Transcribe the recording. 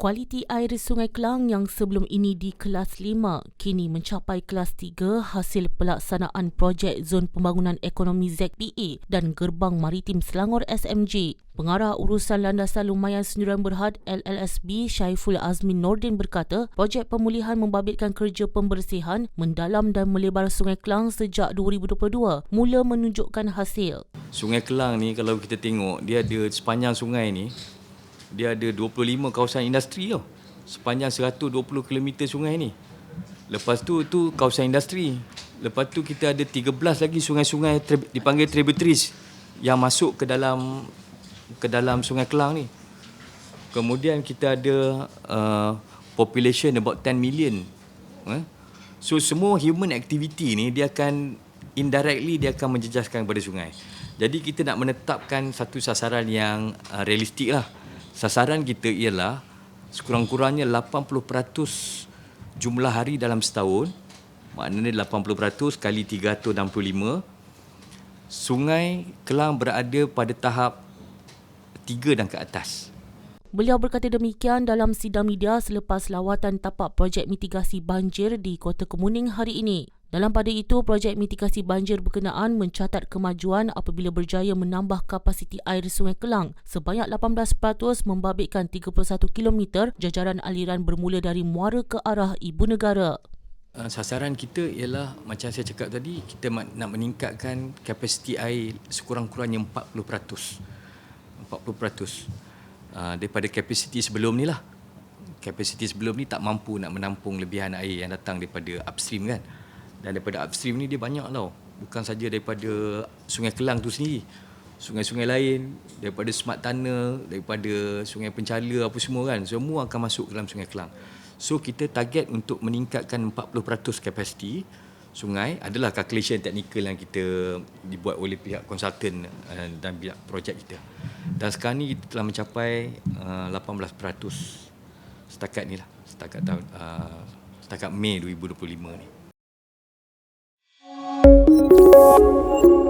Kualiti air Sungai Kelang yang sebelum ini di kelas 5 kini mencapai kelas 3 hasil pelaksanaan projek Zon Pembangunan Ekonomi ZPA dan Gerbang Maritim Selangor SMJ. Pengarah Urusan Landasan Lumayan Sendirian Berhad LLSB Syaiful Azmin Nordin berkata, projek pemulihan membabitkan kerja pembersihan mendalam dan melebar Sungai Kelang sejak 2022 mula menunjukkan hasil. Sungai Kelang ni kalau kita tengok dia ada sepanjang sungai ni dia ada 25 kawasan industri tau. Sepanjang 120 km sungai ni. Lepas tu tu kawasan industri. Lepas tu kita ada 13 lagi sungai-sungai dipanggil tributaries yang masuk ke dalam ke dalam Sungai Kelang ni. Kemudian kita ada uh, population about 10 million. Eh? So semua human activity ni dia akan indirectly dia akan menjejaskan kepada sungai. Jadi kita nak menetapkan satu sasaran yang uh, realistik lah sasaran kita ialah sekurang-kurangnya 80% jumlah hari dalam setahun. Maknanya 80% kali 365 sungai Kelang berada pada tahap 3 dan ke atas Beliau berkata demikian dalam sidang media selepas lawatan tapak projek mitigasi banjir di Kota Kemuning hari ini. Dalam pada itu, projek mitigasi banjir berkenaan mencatat kemajuan apabila berjaya menambah kapasiti air Sungai Kelang sebanyak 18% membabitkan 31 km jajaran aliran bermula dari muara ke arah ibu negara. Uh, sasaran kita ialah macam saya cakap tadi kita nak meningkatkan kapasiti air sekurang-kurangnya 40%. 40% uh, daripada kapasiti sebelum ni lah. Kapasiti sebelum ni tak mampu nak menampung lebihan air yang datang daripada upstream kan. Dan daripada upstream ni dia banyak tau. Bukan saja daripada Sungai Kelang tu sendiri. Sungai-sungai lain, daripada Semat Tanah, daripada Sungai Pencala apa semua kan. Semua akan masuk dalam Sungai Kelang. So kita target untuk meningkatkan 40% kapasiti sungai adalah calculation teknikal yang kita dibuat oleh pihak konsultan uh, dan pihak projek kita. Dan sekarang ni kita telah mencapai uh, 18% setakat ni lah. Setakat tahun uh, setakat Mei 2025 ni. Thank you.